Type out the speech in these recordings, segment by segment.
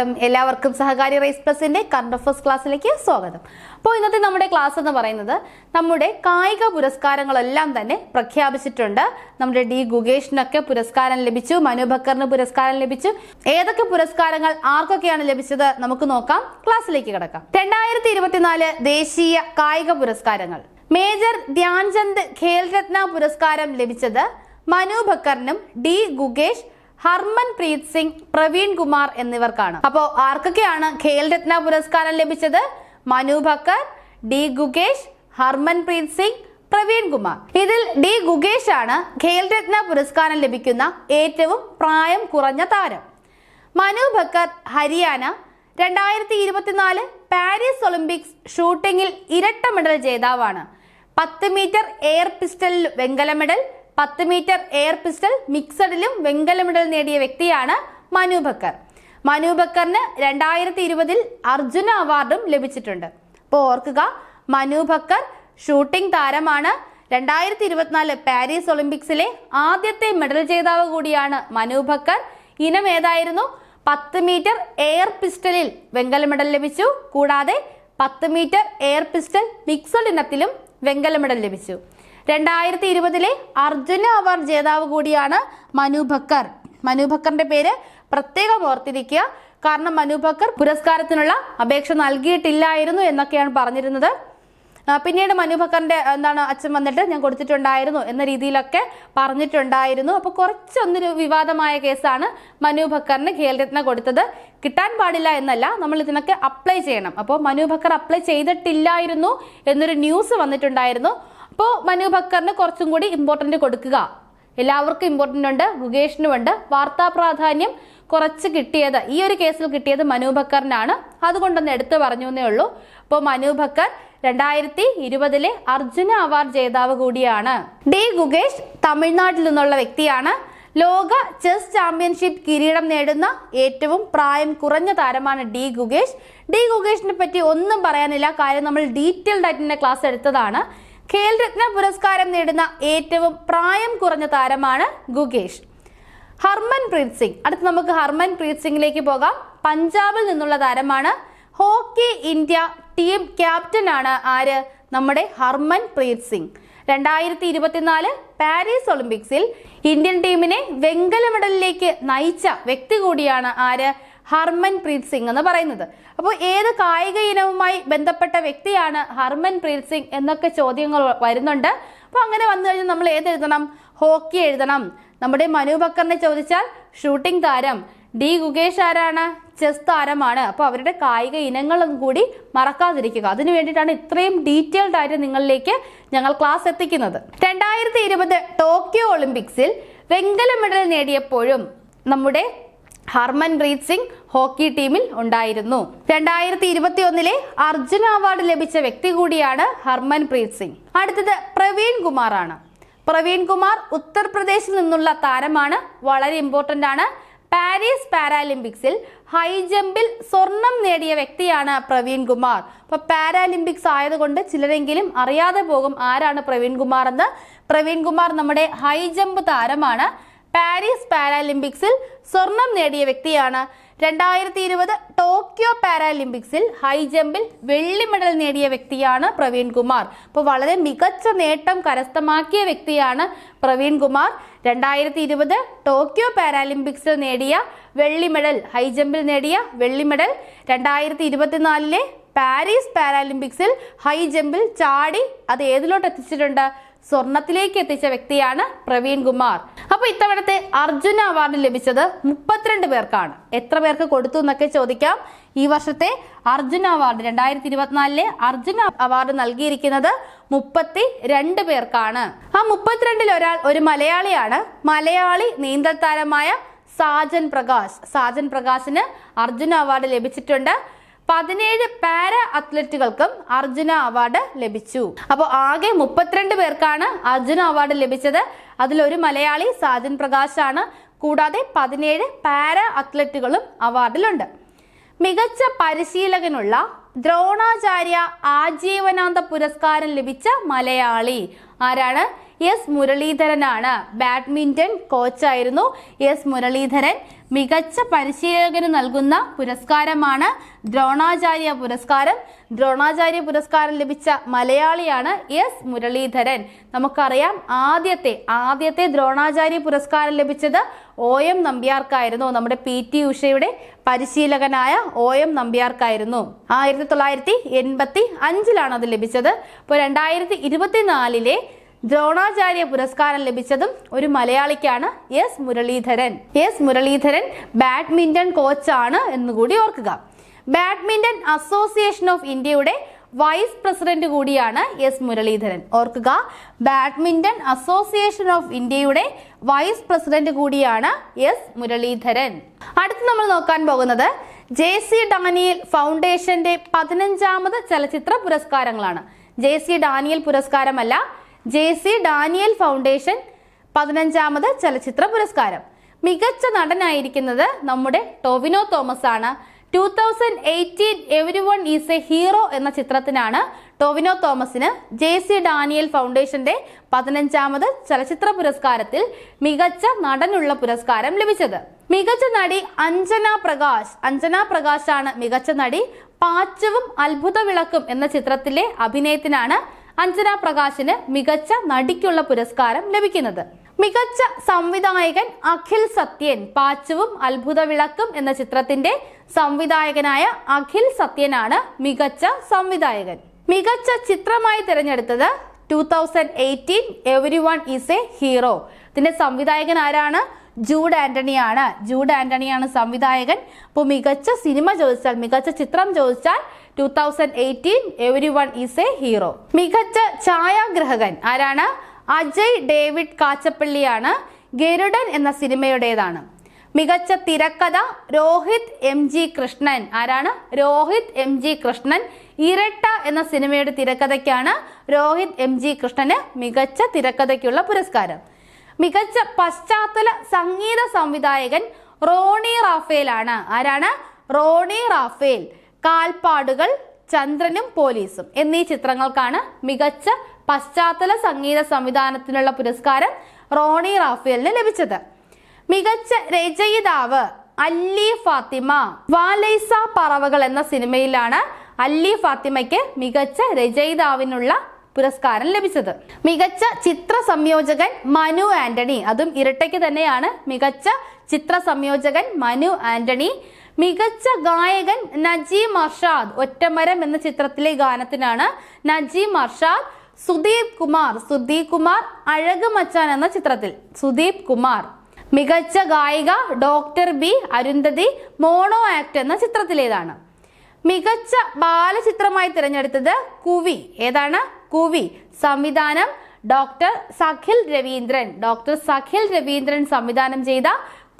നമസ്കാരം. എല്ലാവർക്കും സഹകാരി റൈസ് പ്ലസിന്റെ കറണ്ട് അഫേഴ്സ് ക്ലാസ്സിലേക്ക് സ്വാഗതം. അപ്പോൾ ഇന്നത്തെ നമ്മുടെ ക്ലാസ് എന്ന് പറയുന്നത് നമ്മുടെ കായിക പുരസ്കാരങ്ങളെല്ലാം തന്നെ പ്രഖ്യാപിച്ചിട്ടുണ്ട്. നമ്മുടെ ഡി ഗുഗേഷിനൊക്കെ പുരസ്കാരം ലഭിച്ചു മനു ബക്കറിന് പുരസ്കാരം ലഭിച്ചു. ഏതൊക്കെ പുരസ്കാരങ്ങൾ ആർക്കൊക്കെയാണ് ലഭിച്ചത് നമുക്ക് നോക്കാം. ക്ലാസ്സിലേക്ക് കിടക്കാം. രണ്ടായിരത്തി ഇരുപത്തിനാല് ദേശീയ കായിക പുരസ്കാരങ്ങൾ. മേജർ ധ്യാൻചന്ദ് ഖേൽരത്ന പുരസ്കാരം ലഭിച്ചത് മനു ബക്കറിനും ഡി ഗുഗേഷ് ഹർമൻ പ്രീത് സിംഗ് പ്രവീൺ കുമാർ എന്നിവർക്കാണ്. അപ്പോൾ ആർക്കൊക്കെയാണ് ഖേൽ രത്ന പുരസ്കാരം ലഭിച്ചത്? Manu Bhaker D Gukesh Harmanpreet Singh Praveen Kumar. ഇതിൽ ഡി ഗുകേഷ് ആണ് ഖേൽ രത്ന പുരസ്കാരം ലഭിക്കുന്ന ഏറ്റവും പ്രായം കുറഞ്ഞ താരം. മനു ഭക്കർ ഹരിയാന രണ്ടായിരത്തി ഇരുപത്തിനാല് പാരീസ് ഒളിമ്പിക്സ് ഷൂട്ടിങ്ങിൽ ഇരട്ട മെഡൽ ജേതാവാണ്. പത്ത് മീറ്റർ എയർ പിസ്റ്റലിൽ വെങ്കല മെഡൽ പത്ത് മീറ്റർ എയർ പിസ്റ്റൽ മിക്സഡിലും വെങ്കല മെഡൽ നേടിയ വ്യക്തിയാണ് മനു ബക്കർ. മനു ബക്കറിന് രണ്ടായിരത്തി ഇരുപതിൽ അർജുന അവാർഡും ലഭിച്ചിട്ടുണ്ട്. അപ്പോൾ ഓർക്കുക മനു ബക്കർ ഷൂട്ടിംഗ് താരമാണ്. രണ്ടായിരത്തി ഇരുപത്തിനാല് പാരീസ് ഒളിമ്പിക്സിലെ ആദ്യത്തെ മെഡൽ ജേതാവ് കൂടിയാണ് മനു ബക്കർ. ഇനം ഏതായിരുന്നു? പത്ത് മീറ്റർ എയർ പിസ്റ്റലിൽ വെങ്കല മെഡൽ ലഭിച്ചു. കൂടാതെ പത്ത് മീറ്റർ എയർ പിസ്റ്റൽ മിക്സഡ് ഇനത്തിലും വെങ്കല മെഡൽ ലഭിച്ചു. രണ്ടായിരത്തി ഇരുപതിലെ അർജുന അവാർഡ് ജേതാവ് കൂടിയാണ് മനു ബക്കർ മനു ബക്കറിന്റെ പേര് പ്രത്യേകം ഓർത്തിരിക്കുക. കാരണം മനു ബക്കർ പുരസ്കാരത്തിനുള്ള അപേക്ഷ നൽകിയിട്ടില്ലായിരുന്നു എന്നൊക്കെയാണ് പറഞ്ഞിരുന്നത്. പിന്നീട് മനു ബക്കറിന്റെ എന്താണ് അച്ഛൻ വന്നിട്ട് ഞാൻ കൊടുത്തിട്ടുണ്ടായിരുന്നു എന്ന രീതിയിലൊക്കെ പറഞ്ഞിട്ടുണ്ടായിരുന്നു. അപ്പോൾ കുറച്ചൊന്നൊരു വിവാദമായ കേസാണ് മനു ബക്കറിന് ഖേൽരത്ന കൊടുത്തത്. കിട്ടാൻ പാടില്ല എന്നല്ല നമ്മൾ ഇതിനൊക്കെ അപ്ലൈ ചെയ്യണം. അപ്പോൾ മനു ബക്കർ അപ്ലൈ ചെയ്തിട്ടില്ലായിരുന്നു എന്നൊരു ന്യൂസ് വന്നിട്ടുണ്ടായിരുന്നു. അപ്പോൾ മനു ബക്കറിന് കുറച്ചും കൂടി ഇമ്പോർട്ടന്റ് കൊടുക്കുക. എല്ലാവർക്കും ഇമ്പോർട്ടന്റ് ഉണ്ട്. ഗുഗേഷിനും ഉണ്ട്. വാർത്താ പ്രാധാന്യം കുറച്ച് കിട്ടിയത് ഈ ഒരു കേസിൽ കിട്ടിയത് മനു ബക്കറിനാണ് അതുകൊണ്ടൊന്ന് എടുത്തു പറഞ്ഞു എന്നേ ഉള്ളൂ. അപ്പോൾ മനു ബക്കർ രണ്ടായിരത്തി ഇരുപതിലെ അർജുന അവാർഡ് ജേതാവ് കൂടിയാണ്. ഡി ഗുഗേഷ് തമിഴ്നാട്ടിൽ നിന്നുള്ള വ്യക്തിയാണ്. ലോക ചെസ് ചാമ്പ്യൻഷിപ്പ് കിരീടം നേടുന്ന ഏറ്റവും പ്രായം കുറഞ്ഞ താരമാണ് ഡി ഗുഗേഷ് ഡി ഗുഗേഷിനെ പറ്റി ഒന്നും പറയാനില്ല. കാര്യം നമ്മൾ ഡീറ്റെയിൽഡ് ആയിട്ട് ക്ലാസ് എടുത്തതാണ്. ഖേൽ രത്ന പുരസ്കാരം നേടുന്ന ഏറ്റവും പ്രായം കുറഞ്ഞ താരമാണ് ഗുഗേഷ് ഹർമൻ പ്രീത് സിംഗ്. അടുത്ത് നമുക്ക് ഹർമൻ പ്രീത് സിംഗിലേക്ക് പോകാം. പഞ്ചാബിൽ നിന്നുള്ള താരമാണ് ഹോക്കി ഇന്ത്യ ടീം ക്യാപ്റ്റൻ ആണ് ആര്? നമ്മുടെ ഹർമൻ പ്രീത് സിംഗ്. രണ്ടായിരത്തി ഇരുപത്തിനാല് പാരീസ് ഒളിമ്പിക്സിൽ ഇന്ത്യൻ ടീമിനെ വെങ്കല മെഡലിലേക്ക് നയിച്ച വ്യക്തി കൂടിയാണ് ആര്? ഹർമൻ പ്രീത് സിംഗ് എന്ന് പറയുന്നത്. അപ്പോൾ ഏത് കായിക ഇനവുമായി ബന്ധപ്പെട്ട വ്യക്തിയാണ് ഹർമൻ പ്രീത് സിംഗ് എന്നൊക്കെ ചോദ്യങ്ങൾ വരുന്നുണ്ട്. അപ്പോൾ അങ്ങനെ വന്നു കഴിഞ്ഞാൽ നമ്മൾ ഏത് എഴുതണം? ഹോക്കി എഴുതണം. നമ്മുടെ മനു ബക്കറിനെ ചോദിച്ചാൽ ഷൂട്ടിംഗ് താരം ഡി ഗുകേഷ് ആരാണ്? ചെസ് താരമാണ്. അപ്പോൾ അവരുടെ കായിക ഇനങ്ങളും കൂടി മറക്കാതിരിക്കുക. അതിനു വേണ്ടിയിട്ടാണ് ഇത്രയും ഡീറ്റെയിൽഡ് ആയിട്ട് നിങ്ങളിലേക്ക് ഞങ്ങൾ ക്ലാസ് എത്തിക്കുന്നത്. രണ്ടായിരത്തി ഇരുപത് ടോക്കിയോ ഒളിമ്പിക്സിൽ വെങ്കല മെഡൽ നേടിയപ്പോഴും നമ്മുടെ ഹർമൻപ്രീത് സിംഗ് ഹോക്കി ടീമിൽ ഉണ്ടായിരുന്നു. രണ്ടായിരത്തി ഇരുപത്തി ഒന്നിലെ അർജുന അവാർഡ് ലഭിച്ച വ്യക്തി കൂടിയാണ് ഹർമൻപ്രീത് സിംഗ്. അടുത്തത് പ്രവീൺ കുമാർ ആണ് പ്രവീൺ കുമാർ ഉത്തർപ്രദേശിൽ നിന്നുള്ള താരമാണ്. വളരെ ഇമ്പോർട്ടന്റ് ആണ്. പാരീസ് പാരാലിമ്പിക്സിൽ ഹൈ ജമ്പിൽ സ്വർണം നേടിയ വ്യക്തിയാണ് പ്രവീൺ കുമാർ. അപ്പൊ പാരാലിമ്പിക്സ് ആയതുകൊണ്ട് ചിലരെങ്കിലും അറിയാതെ പോകും ആരാണ് പ്രവീൺ കുമാർ എന്ന്. പ്രവീൺ കുമാർ നമ്മുടെ ഹൈ ജമ്പ് താരമാണ്. പാരീസ് പാരാലിമ്പിക്സിൽ സ്വർണം നേടിയ വ്യക്തിയാണ്. രണ്ടായിരത്തി ഇരുപത് ടോക്കിയോ പാരാലിമ്പിക്സിൽ ഹൈ ജമ്പിൽ വെള്ളി മെഡൽ നേടിയ വ്യക്തിയാണ് പ്രവീൺ കുമാർ. അപ്പോൾ വളരെ മികച്ച നേട്ടം കരസ്ഥമാക്കിയ വ്യക്തിയാണ് പ്രവീൺ കുമാർ. രണ്ടായിരത്തി ഇരുപത് ടോക്കിയോ പാരാലിമ്പിക്സിൽ നേടിയ വെള്ളി മെഡൽ ഹൈ ജമ്പിൽ നേടിയ വെള്ളി മെഡൽ. രണ്ടായിരത്തി ഇരുപത്തിനാലിലെ പാരീസ് പാരാലിമ്പിക്സിൽ ഹൈ ജമ്പിൽ ചാടി അത് ഏതിലോട്ട് എത്തിച്ചിട്ടുണ്ട്? സ്വർണത്തിലേക്ക് എത്തിച്ച വ്യക്തിയാണ് പ്രവീൺ കുമാർ. അപ്പൊ ഇത്തവണത്തെ അർജുന അവാർഡ് ലഭിച്ചത് മുപ്പത്തിരണ്ട് പേർക്കാണ്. എത്ര പേർക്ക് കൊടുത്തു എന്നൊക്കെ ചോദിക്കാം. ഈ വർഷത്തെ അർജുന അവാർഡ് രണ്ടായിരത്തി ഇരുപത്തിനാലിലെ അർജുന അവാർഡ് നൽകിയിരിക്കുന്നത് മുപ്പത്തി രണ്ട് പേർക്കാണ്. ആ മുപ്പത്തിരണ്ടിൽ ഒരാൾ ഒരു മലയാളിയാണ്. മലയാളി നീന്തൽ താരമായ സാജൻ പ്രകാശ്. സാജൻ പ്രകാശിന് അർജുന അവാർഡ് ലഭിച്ചിട്ടുണ്ട്. പതിനേഴ് പാര അത്ലറ്റുകൾക്കും അർജുന അവാർഡ് ലഭിച്ചു. അപ്പോൾ ആകെ മുപ്പത്തിരണ്ട് പേർക്കാണ് അർജുന അവാർഡ് ലഭിച്ചത്. അതിലൊരു മലയാളി സാജൻ പ്രകാശ് ആണ് കൂടാതെ പതിനേഴ് പാര അത്ലറ്റുകളും അവാർഡിലുണ്ട്. മികച്ച പരിശീലകനുള്ള ദ്രോണാചാര്യ ആജീവനാന്ത പുരസ്കാരം ലഭിച്ച മലയാളി ആരാണ്? എസ് മുരളീധരനാണ് ബാഡ്മിന്റൺ കോച്ചായിരുന്നു. എസ് മുരളീധരൻ മികച്ച പരിശീലകന് നൽകുന്ന പുരസ്കാരമാണ് ദ്രോണാചാര്യ പുരസ്കാരം. ദ്രോണാചാര്യ പുരസ്കാരം ലഭിച്ച മലയാളിയാണ് എസ് മുരളീധരൻ. നമുക്കറിയാം ആദ്യത്തെ ആദ്യത്തെ ദ്രോണാചാര്യ പുരസ്കാരം ലഭിച്ചത് ഒ എം നമ്പ്യാർക്കായിരുന്നു. നമ്മുടെ പി ടി ഉഷയുടെ പരിശീലകനായ ഒ എം നമ്പ്യാർക്കായിരുന്നു. ആയിരത്തി തൊള്ളായിരത്തി എൺപത്തി അഞ്ചിലാണ് അത് ലഭിച്ചത്. ഇപ്പോൾ രണ്ടായിരത്തി ഇരുപത്തിനാലിലെ ദ്രോണാചാര്യ പുരസ്കാരം ലഭിച്ചതും ഒരു മലയാളിക്കാണ് S Muraleedharan. S Muraleedharan badminton കോച്ചാണ് എന്നുകൂടി ഓർക്കുക. ബാഡ്മിന്റൺ അസോസിയേഷൻ ഓഫ് ഇന്ത്യയുടെ വൈസ് പ്രസിഡന്റ് കൂടിയാണ് എസ് മുരളീധരൻ. ഓർക്കുക ബാഡ്മിന്റൺ അസോസിയേഷൻ ഓഫ് ഇന്ത്യയുടെ വൈസ് പ്രസിഡന്റ് കൂടിയാണ് എസ് മുരളീധരൻ. അടുത്ത് നമ്മൾ നോക്കാൻ പോകുന്നത് ജെ സി ഡാനിയൽ ഫൗണ്ടേഷന്റെ പതിനഞ്ചാമത് ചലച്ചിത്ര പുരസ്കാരങ്ങളാണ്. ജെ സി ഡാനിയൽ പുരസ്കാരമല്ല ജെ സി ഡാനിയൽ ഫൗണ്ടേഷൻ പതിനഞ്ചാമത് ചലച്ചിത്ര പുരസ്കാരം. മികച്ച നടനായിരിക്കുന്നത് നമ്മുടെ ടോവിനോ തോമസ് ആണ് two thousand eighteen every one is a hero എന്ന ചിത്രത്തിനാണ് ടോവിനോ തോമസിന് ജെ സി ഡാനിയൽ ഫൗണ്ടേഷന്റെ പതിനഞ്ചാമത് ചലച്ചിത്ര പുരസ്കാരത്തിൽ മികച്ച നടനുള്ള പുരസ്കാരം ലഭിച്ചത്. മികച്ച നടി അഞ്ജന പ്രകാശ്. അഞ്ജന പ്രകാശാണ് മികച്ച നടി പാച്ചവും അത്ഭുത വിളക്കും എന്ന ചിത്രത്തിലെ അഭിനയത്തിനാണ് അഞ്ജന പ്രകാശിന് മികച്ച നടിക്കുള്ള പുരസ്കാരം ലഭിക്കുന്നത്. മികച്ച സംവിധായകൻ അഖിൽ സത്യൻ പാച്ചവും അത്ഭുത വിളക്കും എന്ന ചിത്രത്തിന്റെ സംവിധായകനായ അഖിൽ സത്യനാണ് മികച്ച സംവിധായകൻ. മികച്ച ചിത്രമായി തിരഞ്ഞെടുത്തത് two thousand eighteen every one is a hero ഇതിന്റെ സംവിധായകൻ ആരാണ്? ജൂഡ് ആന്റണിയാണ്. ജൂഡ് ആന്റണിയാണ് സംവിധായകൻ. അപ്പോൾ മികച്ച സിനിമ ചോദിച്ചാൽ മികച്ച ചിത്രം ചോദിച്ചാൽ two thousand eighteen every one is a hero മികച്ച ഛായാഗ്രഹകൻ ആരാണ്? അജയ് ഡേവിഡ് കാച്ചപ്പള്ളിയാണ് ഗരുഡൻ എന്ന സിനിമയുടേതാണ്. മികച്ച തിരക്കഥ രോഹിത് എം ജി കൃഷ്ണൻ ആരാണ്? രോഹിത് എം ജി കൃഷ്ണൻ ഇരട്ട എന്ന സിനിമയുടെ തിരക്കഥയ്ക്കാണ് രോഹിത് എം ജി കൃഷ്ണന് മികച്ച തിരക്കഥയ്ക്കുള്ള പുരസ്കാരം. മികച്ച പശ്ചാത്തല സംഗീത സംവിധായകൻ റോണി റാഫേൽ ആണ് ആരാണ്? Rony Raphael. കാൽപ്പാടുകൾ ചന്ദ്രനും പോലീസും എന്നീ ചിത്രങ്ങൾക്കാണ് മികച്ച പശ്ചാത്തല സംഗീത സംവിധാനത്തിനുള്ള പുരസ്കാരം റോണി റാഫേലിന് ലഭിച്ചത്. മികച്ച രചയിതാവ് അല്ലി ഫാത്തിമ വാലൈസ പറവകൾ എന്ന സിനിമയിലാണ് അല്ലി ഫാത്തിമയ്ക്ക് മികച്ച രചയിതാവിനുള്ള പുരസ്കാരം ലഭിച്ചത്. മികച്ച ചിത്ര സംയോജകൻ മനു ആന്റണി അതും ഇരട്ടയ്ക്ക് തന്നെയാണ് മികച്ച ചിത്ര സംയോജകൻ മനു ആന്റണി. മികച്ച ഗായകൻ നജീം അർഷാദ് ഒറ്റമരം എന്ന ചിത്രത്തിലെ ഗാനത്തിനാണ് നജീം അർഷാദ് സുദീപ് കുമാർ സുദീപ് കുമാർ അഴക് മച്ചാൻ എന്ന ചിത്രത്തിൽ. സുദീപ് കുമാർ. മികച്ച ഗായിക doctor B Arundhathi mono act എന്ന ചിത്രത്തിലേതാണ്. മികച്ച ബാലചിത്രമായി തിരഞ്ഞെടുത്തത് കുവി. ഏതാണ്? കുവി. സംവിധാനം ഡോക്ടർ സഖിൽ രവീന്ദ്രൻ. ഡോക്ടർ സഖിൽ രവീന്ദ്രൻ സംവിധാനം ചെയ്ത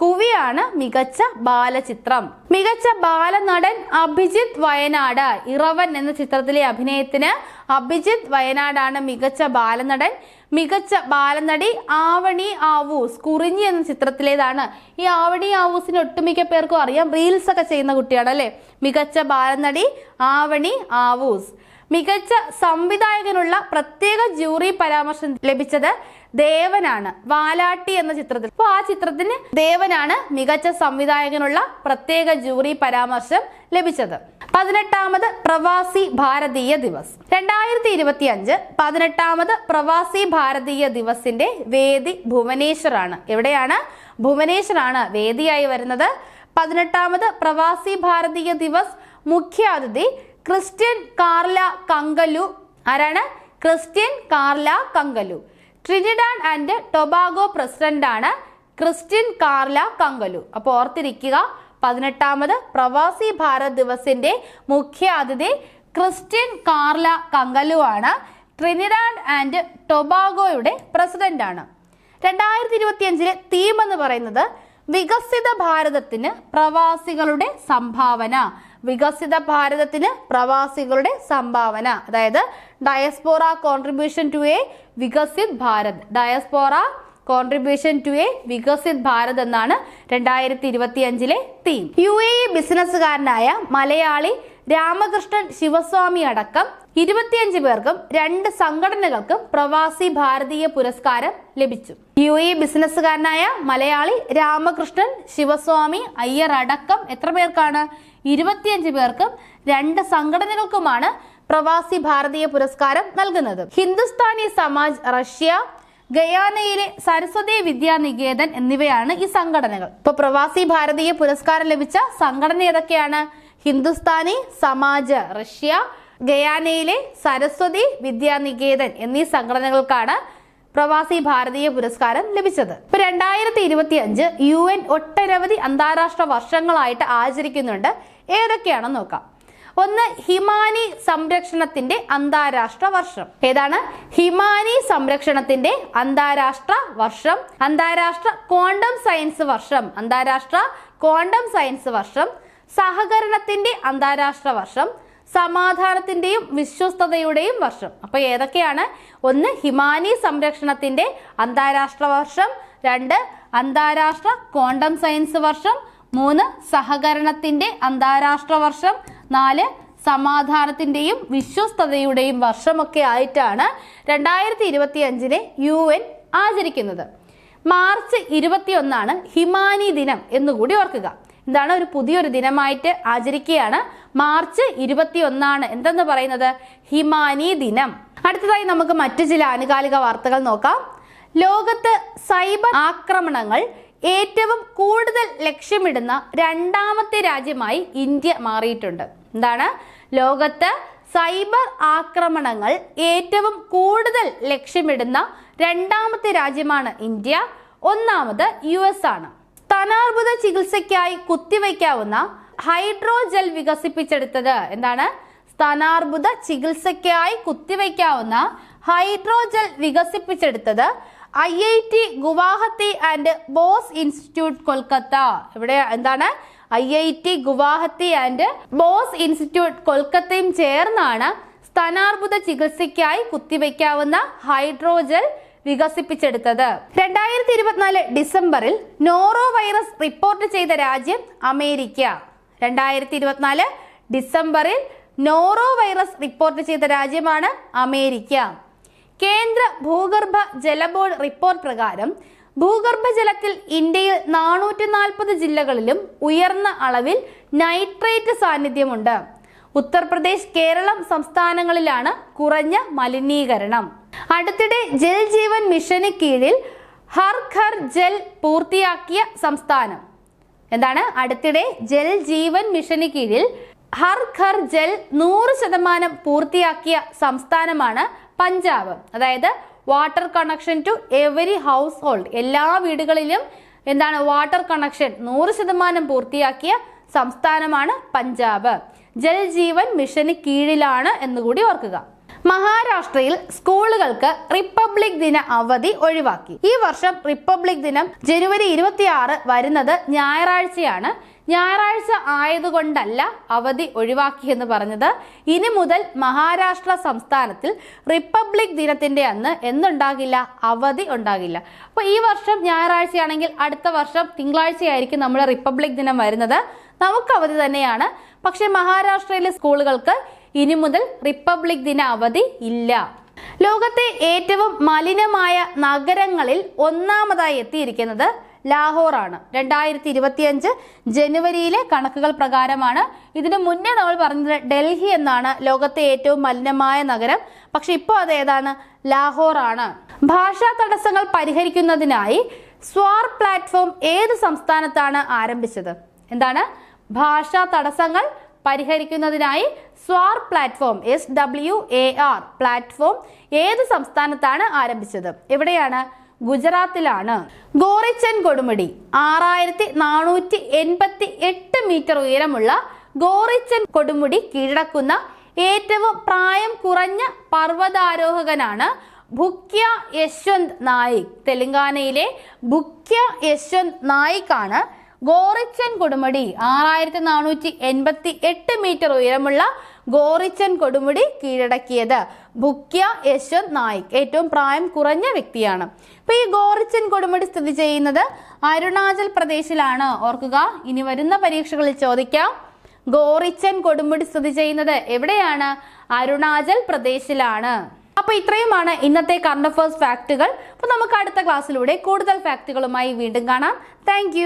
കുവിയാണ് മികച്ച ബാലചിത്രം. മികച്ച ബാലനടൻ അഭിജിത്ത് വയനാട്. ഇറവൻ എന്ന ചിത്രത്തിലെ അഭിനയത്തിന് അഭിജിത്ത് വയനാടാണ് മികച്ച ബാലനടൻ. മികച്ച ബാലനടി ആവണി ആവൂസ്. കുറിഞ്ഞി എന്ന ചിത്രത്തിലേതാണ്. ഈ ആവണി ആവൂസിന് ഒട്ടുമിക്ക പേർക്കും അറിയാം. റീൽസ് ഒക്കെ ചെയ്യുന്ന കുട്ടിയാണ് അല്ലെ മികച്ച ബാലനടി ആവണി ആവൂസ്. മികച്ച സംവിധായകനുള്ള പ്രത്യേക ജൂറി പരാമർശം ലഭിച്ചത് ദേവനാണ്. വാലാട്ടി എന്ന ചിത്രത്തിൽ. അപ്പോൾ ആ ചിത്രത്തിന് ദേവനാണ് മികച്ച സംവിധായകനുള്ള പ്രത്യേക ജൂറി പരാമർശം ലഭിച്ചത്. പതിനെട്ടാമത് പ്രവാസി ഭാരതീയ ദിവസ്. രണ്ടായിരത്തി ഇരുപത്തി അഞ്ച് പതിനെട്ടാമത് പ്രവാസി ഭാരതീയ ദിവസിന്റെ വേദി ഭുവനേശ്വറാണ്. എവിടെയാണ്? ഭുവനേശ്വറാണ് വേദിയായി വരുന്നത്. പതിനെട്ടാമത് പ്രവാസി ഭാരതീയ ദിവസ് മുഖ്യാതിഥി ക്രിസ്ത്യൻ കാർല കങ്കലു. ആരാണ്? Christine Carla Kangaloo. Trinidad and Tobago president ആണ് ക്രിസ്ത്യൻ കാർല കങ്കലു. അപ്പോൾ ഓർത്തിരിക്കുക പതിനെട്ടാമത് പ്രവാസി ഭാരത് ദിവസിന്റെ മുഖ്യ അതിഥി ക്രിസ്ത്യൻ കാർല കങ്കലു ആണ്. ട്രിനിഡാഡ് ആൻഡ് ടൊബാഗോയുടെ പ്രസിഡന്റ് ആണ്. രണ്ടായിരത്തി ഇരുപത്തി അഞ്ചിലെ തീം എന്ന് പറയുന്നത് വികസിത ഭാരതത്തിന് പ്രവാസികളുടെ സംഭാവന. വികസിത ഭാരതത്തിന് പ്രവാസികളുടെ സംഭാവന. അതായത് diaspora contribution to a Viksit Bharat. Diaspora contribution to a Viksit Bharat എന്നാണ് രണ്ടായിരത്തി ഇരുപത്തി അഞ്ചിലെ തീം യു എ ബിസിനസ്സുകാരനായ മലയാളി രാമകൃഷ്ണൻ ശിവസ്വാമി അടക്കം ഇരുപത്തിയഞ്ച് പേർക്കും രണ്ട് സംഘടനകൾക്കും പ്രവാസി ഭാരതീയ പുരസ്കാരം ലഭിച്ചു. യു എ ബിസിനസ്സുകാരനായ മലയാളി രാമകൃഷ്ണൻ ശിവസ്വാമി അയ്യർ അടക്കം എത്ര പേർക്കാണ്? ഇരുപത്തിയഞ്ച് പേർക്കും രണ്ട് സംഘടനകൾക്കുമാണ് പ്രവാസി ഭാരതീയ പുരസ്കാരം നൽകുന്നത്. ഹിന്ദുസ്ഥാനി സമാജ് റഷ്യ ഗയാനയിലെ സരസ്വതി വിദ്യാനികേതൻ എന്നിവയാണ് ഈ സംഘടനകൾ. ഇപ്പൊ പ്രവാസി ഭാരതീയ പുരസ്കാരം ലഭിച്ച സംഘടന ഏതൊക്കെയാണ്? ഹിന്ദുസ്ഥാനി സമാജ് റഷ്യ ഗയാനയിലെ സരസ്വതി വിദ്യാനികേതൻ എന്നീ സംഘടനകൾക്കാണ് പ്രവാസി ഭാരതീയ പുരസ്കാരം ലഭിച്ചത്. ഇപ്പൊ രണ്ടായിരത്തി ഇരുപത്തി അഞ്ച് യു എൻ ഒട്ടനവധി അന്താരാഷ്ട്ര വർഷങ്ങളായിട്ട് ആചരിക്കുന്നുണ്ട്. ഏതൊക്കെയാണെന്ന് നോക്കാം. ഒന്ന് ഹിമാനി സംരക്ഷണത്തിന്റെ അന്താരാഷ്ട്ര വർഷം. ഏതാണ്? ഹിമാനി സംരക്ഷണത്തിന്റെ അന്താരാഷ്ട്ര വർഷം. അന്താരാഷ്ട്ര ക്വാണ്ടം സയൻസ് വർഷം. അന്താരാഷ്ട്ര ക്വാണ്ടം സയൻസ് വർഷം. സഹകരണത്തിന്റെ അന്താരാഷ്ട്ര വർഷം. സമാധാനത്തിന്റെയും വിശ്വസ്തതയുടെയും വർഷം. അപ്പൊ ഏതൊക്കെയാണ്? ഒന്ന് ഹിമാനി സംരക്ഷണത്തിന്റെ അന്താരാഷ്ട്ര വർഷം. രണ്ട് അന്താരാഷ്ട്ര ക്വാണ്ടം സയൻസ് വർഷം. മൂന്ന് സഹകരണത്തിന്റെ അന്താരാഷ്ട്ര വർഷം. നാല് സമാധാനത്തിന്റെയും വിശ്വസ്തതയുടെയും വർഷമൊക്കെ ആയിട്ടാണ് രണ്ടായിരത്തി ഇരുപത്തി അഞ്ചിനെ യു എൻ ആചരിക്കുന്നത്. മാർച്ച് ഇരുപത്തിയൊന്നാണ് ഹിമാനി ദിനം എന്നുകൂടി ഓർക്കുക. എന്താണ് ഒരു പുതിയൊരു ദിനമായിട്ട് ആചരിക്കുകയാണ്. മാർച്ച് ഇരുപത്തിയൊന്നാണ് എന്തെന്ന് പറയുന്നത്? ഹിമാനി ദിനം. അടുത്തതായി നമുക്ക് മറ്റു ചില ആനുകാലിക വാർത്തകൾ നോക്കാം. ലോകത്ത് സൈബർ ആക്രമണങ്ങൾ ഏറ്റവും കൂടുതൽ ലക്ഷ്യമിടുന്ന രണ്ടാമത്തെ രാജ്യമായി ഇന്ത്യ മാറിയിട്ടുണ്ട്. എന്താണ്? ലോകത്ത് സൈബർ ആക്രമണങ്ങൾ ഏറ്റവും കൂടുതൽ ലക്ഷ്യമിടുന്ന രണ്ടാമത്തെ രാജ്യമാണ് ഇന്ത്യ. ഒന്നാമത് യു എസ് ആണ്. സ്ഥാനാർബുദ ചികിത്സയ്ക്കായി കുത്തിവയ്ക്കാവുന്ന ഹൈഡ്രോജെൽ വികസിപ്പിച്ചെടുത്തത് എന്താണ്? സ്ഥാനാർബുദ ചികിത്സയ്ക്കായി കുത്തിവയ്ക്കാവുന്ന ഹൈഡ്രോജെൽ വികസിപ്പിച്ചെടുത്തത് I I T Guwahati and Bose institute Kolkata. ഇവിടെ എന്താണ്? I I T Guwahati and Bose institute കൊൽക്കത്തയും ചേർന്നാണ് സ്ഥാനാർബുദ ചികിത്സയ്ക്കായി കുത്തിവെക്കാവുന്ന ഹൈഡ്രോജൽ വികസിപ്പിച്ചെടുത്തത്. രണ്ടായിരത്തി ഇരുപത്തിനാല് ഡിസംബറിൽ നോറോ വൈറസ് റിപ്പോർട്ട് ചെയ്ത രാജ്യം അമേരിക്ക. രണ്ടായിരത്തി ഇരുപത്തിനാല് ഡിസംബറിൽ നോറോ വൈറസ് റിപ്പോർട്ട് ചെയ്ത രാജ്യമാണ് അമേരിക്ക. കേന്ദ്ര ഭൂഗർഭ ജല ബോർഡ് റിപ്പോർട്ട് പ്രകാരം ഭൂഗർഭജലത്തിൽ ഇന്ത്യയിൽ നാനൂറ്റി നാൽപ്പത് ജില്ലകളിലും ഉയർന്ന അളവിൽ നൈട്രേറ്റ് സാന്നിധ്യമുണ്ട്. ഉത്തർപ്രദേശ് കേരളം സംസ്ഥാനങ്ങളിലാണ് കുറഞ്ഞ മലിനീകരണം. അടുത്തിടെ ജൽ ജീവൻ മിഷന് കീഴിൽ ഹർ ഘർ ജൽ പൂർത്തിയാക്കിയ സംസ്ഥാനം. എന്താണ്? അടുത്തിടെ ജൽ ജീവൻ മിഷന് കീഴിൽ ഹർ ഘർ ജൽ നൂറ് ശതമാനം പൂർത്തിയാക്കിയ സംസ്ഥാനമാണ് പഞ്ചാബ്. അതായത് water connection to every household എല്ലാ വീടുകളിലും എന്താണ് വാട്ടർ കണക്ഷൻ നൂറ് ശതമാനം പൂർത്തിയാക്കിയ സംസ്ഥാനമാണ് പഞ്ചാബ്. ജൽ ജീവൻ മിഷന് കീഴിലാണ് എന്നുകൂടി ഓർക്കുക. മഹാരാഷ്ട്രയിൽ സ്കൂളുകൾക്ക് റിപ്പബ്ലിക് ദിന അവധി ഒഴിവാക്കി. ഈ വർഷം റിപ്പബ്ലിക് ദിനം ജനുവരി ഇരുപത്തിയാറ് വരുന്നത് ഞായറാഴ്ചയാണ്. ഞായറാഴ്ച ആയതുകൊണ്ടല്ല അവധി ഒഴിവാക്കിയെന്ന് പറഞ്ഞത്. ഇനി മുതൽ മഹാരാഷ്ട്ര സംസ്ഥാനത്തിൽ റിപ്പബ്ലിക് ദിനത്തിന്റെ അന്ന് എന്തുണ്ടാകില്ല? അവധി ഉണ്ടാകില്ല. അപ്പോൾ ഈ വർഷം ഞായറാഴ്ചയാണെങ്കിൽ അടുത്ത വർഷം തിങ്കളാഴ്ചയായിരിക്കും നമ്മുടെ റിപ്പബ്ലിക് ദിനം വരുന്നത്. നമുക്ക് അവധി തന്നെയാണ്. പക്ഷേ മഹാരാഷ്ട്രയിലെ സ്കൂളുകൾക്ക് ഇനി മുതൽ റിപ്പബ്ലിക് ദിന അവധി ഇല്ല. ലോകത്തെ ഏറ്റവും മലിനമായ നഗരങ്ങളിൽ ഒന്നാമതായി എത്തിയിരിക്കുന്നത് ലാഹോറാണ്. രണ്ടായിരത്തി ഇരുപത്തിയഞ്ച് ജനുവരിയിലെ കണക്കുകൾ പ്രകാരമാണ്. ഇതിനു മുന്നേ നമ്മൾ പറഞ്ഞത് ഡൽഹി എന്നാണ് ലോകത്തെ ഏറ്റവും മലിനമായ നഗരം. പക്ഷെ ഇപ്പോൾ അത് ഏതാണ്? ലാഹോറാണ്. ഭാഷാ തടസ്സങ്ങൾ പരിഹരിക്കുന്നതിനായി സ്വാർ പ്ലാറ്റ്ഫോം ഏത് സംസ്ഥാനത്താണ് ആരംഭിച്ചത്? എന്താണ്? ഭാഷാ തടസ്സങ്ങൾ പരിഹരിക്കുന്നതിനായി SWAR platform S W A R platform ഏത് സംസ്ഥാനത്താണ് ആരംഭിച്ചത്? എവിടെയാണ്? ഗുജറാത്തിലാണ്. ഗോറിച്ചൻ കൊടുമുടി ആറായിരത്തി നാനൂറ്റി എൺപത്തി എട്ട് മീറ്റർ ഉയരമുള്ള ഗോറിച്ചൻ കൊടുമുടി കീഴടക്കുന്ന ഏറ്റവും പ്രായം കുറഞ്ഞ പർവതാരോഹകനാണ് ഭുക്യ യശ്വന്ത് നായിക്. തെലങ്കാനയിലെ ഭുക്യ യശ്വന്ത് നായിക് ആണ് ഗോറിച്ചൻ കൊടുമുടി ആറായിരത്തി നാനൂറ്റി എൺപത്തി എട്ട് മീറ്റർ ഉയരമുള്ള ഗോറിച്ചൻ കൊടുമുടി കീഴടക്കിയത് ഭുക്യ യശ്വന്ത് നായിക് ഏറ്റവും പ്രായം കുറഞ്ഞ വ്യക്തിയാണ്. അപ്പൊ ഈ ഗോറിച്ചൻ കൊടുമുടി സ്ഥിതി ചെയ്യുന്നത് അരുണാചൽ പ്രദേശിലാണ്. ഓർക്കുക ഇനി വരുന്ന പരീക്ഷകളിൽ ചോദിക്കാം. ഗോറിച്ചൻ കൊടുമുടി സ്ഥിതി ചെയ്യുന്നത് എവിടെയാണ്? അരുണാചൽ പ്രദേശിലാണ്. അപ്പൊ ഇത്രയുമാണ് ഇന്നത്തെ കറണ്ട് അഫേഴ്സ് ഫാക്റ്റുകൾ അപ്പൊ നമുക്ക് അടുത്ത ക്ലാസ്സിലൂടെ കൂടുതൽ ഫാക്റ്റുകളുമായി വീണ്ടും കാണാം. താങ്ക്